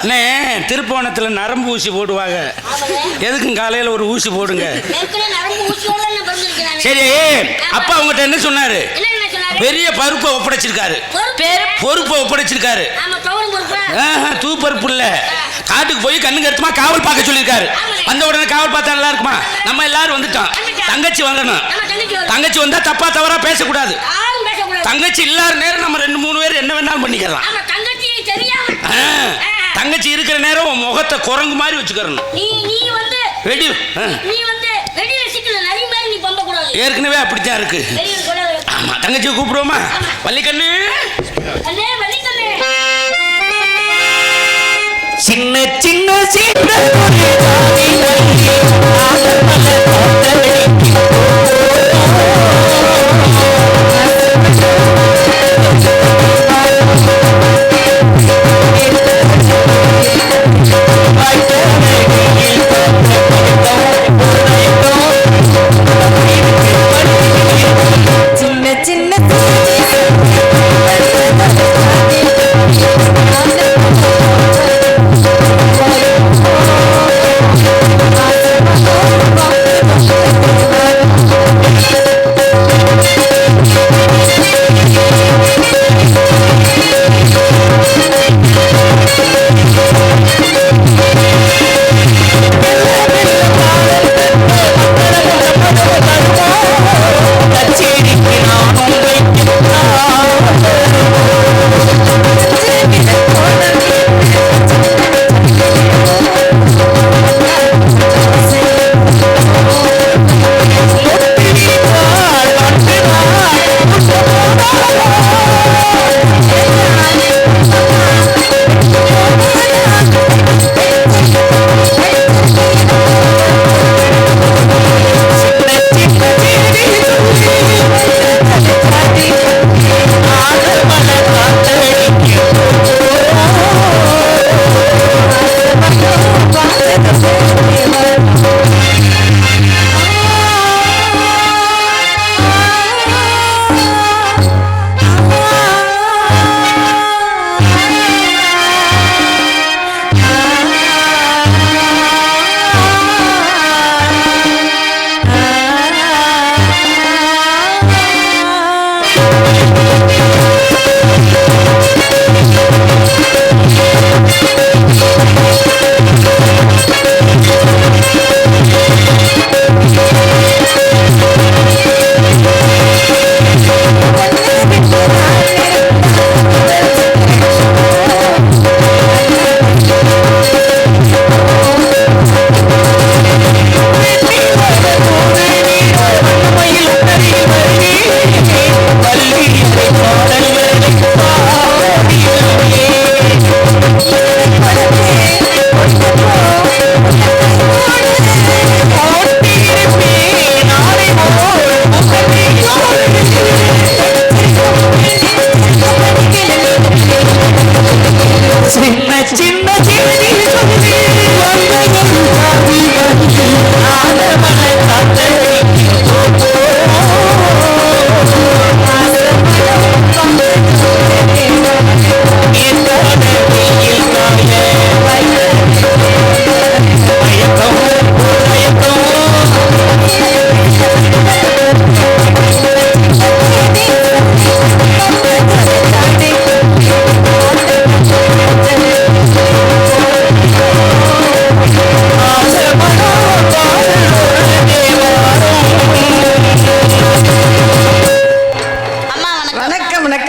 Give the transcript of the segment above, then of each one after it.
அண்ணே திருப்போணத்துல நரம்பு ஊசி போடுவாங்க. எதுக்கும் காலையில ஒரு ஊசி போடுங்க. சரி அப்பா உங்ககிட்ட என்ன சொன்னாரு? பெரிய பருப்பை ஒப்படைச்சிருக்காரு. பொறுப்பு. ஒப்படைச்சிருக்காரு. தூ பருப்பு இல்ல. காட்டுக்கு போய் கண்ணுங்க எடுத்துமா காவல் பார்க்க சொல்லியிருக்காரு. வந்த உடனே காவல் பார்த்தா நல்லா இருக்குமா? நம்ம எல்லாரும் வந்துட்டோம். தங்கச்சி வரணும் தங்கச்சி வரும். தங்கச்சி வந்தா தப்பா தவறா பேசக்கூடாது. தங்கச்சி இல்லாத நேரம் நம்ம ரெண்டு மூணு பேர் என்ன வேணாலும் பண்ணிக்கலாம். ஆமா, தங்கச்சி இருக்கிற நேரம் உன் முகத்தை குரங்கு மாதிரி வச்சுக்கிறணும். நீ நீ வந்து வெடி ஆ, நீ வந்து வெளியில சிக்கல நரி மாதிரி நீ பம்ப கூடாது ஏற்கனவே அப்படித்தான் இருக்கு. ஆமா தங்கச்சியை கூப்பிடுவோமா? வள்ளிக்கண்ணு. அண்ணே வள்ளிக்கண்ணே. சின்ன சின்ன சின்ன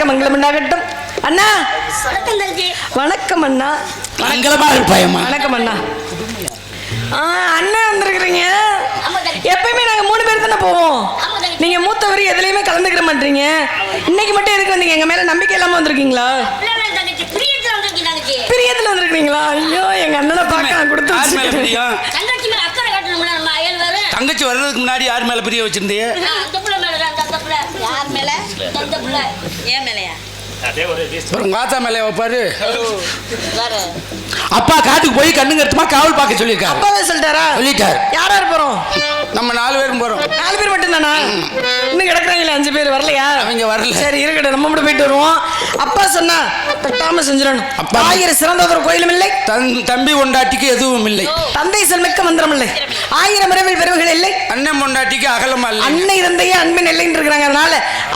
மங்களம் உண்டாகட்டும் அண்ணா! வணக்கம் அண்ணா மங்களமா இருப்பாயம்மா வணக்கம் அண்ணா ஆ அண்ணன் வந்திருக்கிறீங்க. எப்பயுமே நாங்க மூணு பேர் தானே போவோம். நீங்க மூத்தவர் எதுலயுமே கலந்துக்கிற மாட்டீங்க. இன்னைக்கு மட்டும் எதுக்கு வந்தீங்க? எங்க மேல நம்பிக்கை இல்லாம வந்திருக்கீங்களா? பிரியத்துல வந்திருக்கீங்க தங்கச்சி பிரியத்துல வந்திருக்கீங்களா ஐயோ எங்க அண்ணனை பார்க்க கொடுத்து தங்கச்சி வர்றதுக்கு முன்னாடி யார் மேல பிரிய வச்சிருந்தீங்க? யார் மேல? ஏன் மேலையா? உங்க ஆத்தா மேல வைப்பாரு அப்பா காட்டுக்கு போய் கண்ணுங்க எடுத்துமா காவல் பார்க்க சொல்லியிருக்காரு. அப்பாவே சொல்லிட்டாரா? சொல்லிட்டாரு. யார் யார் போறோம்? நம்ம நாலு பேரும் போறோம். நாலு பேர் மட்டும் தானா இன்னும் கிடக்குறாங்களே அஞ்சு பேர் வரலையா? அவங்க வரல. சரி இருக்கட்டும் நம்ம மட்டும் போயிட்டு வருவோம். அப்பா சொன்னா தட்டாம செஞ்சிடணும். அப்பா. ஆயிரம் சிறந்ததொரு கோயிலும் இல்லை. தன் தம்பி பொண்டாட்டிக்கு எதுவும் இல்லை. தந்தை செல்மிக்க மந்திரம் இல்லை. ஆயிரம் இரவில் பெருவுகள் இல்லை. அண்ணன் பொண்டாட்டிக்கு அகலமா இல்லை அன்னை இருந்தையே அன்பின் இல்லைன்னு இருக்கிறாங்க. அதனால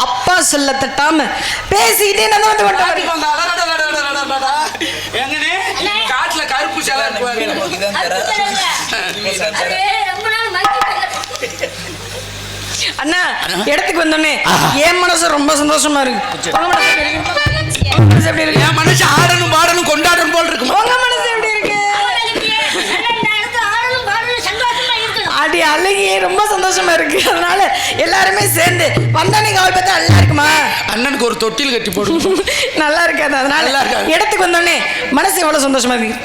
அப்பா சொல்ல தட்டாம பேசிக்கிட்டே நம்ம வந்து காட்டுல கருப்பு சிலை இடத்துக்கு வந்தோடனே. என் மனசு ரொம்ப சந்தோஷமா இருக்கு. உங்க மனசு எப்படி இருக்கு? உங்க மனசு எப்படி இருக்கு? என் மனசு ஆடணும் பாடணும் கொண்டாடணும் போல் இருக்குமா உங்க மனசு எப்படி இருக்கு. அடி அழகி ரொம்ப சந்தோஷமா இருக்கு. அதனால எல்லாருமே சேர்ந்து வந்தானே காவல் பார்த்தா நல்லா இருக்குமா? அண்ணனுக்கு ஒரு தொட்டில் கட்டி போடுவோம் நல்லா இருக்காது அதனால நல்லா இருக்காது. இடத்துக்கு வந்தோடனே மனசு எவ்வளவு சந்தோஷமா இருக்கு?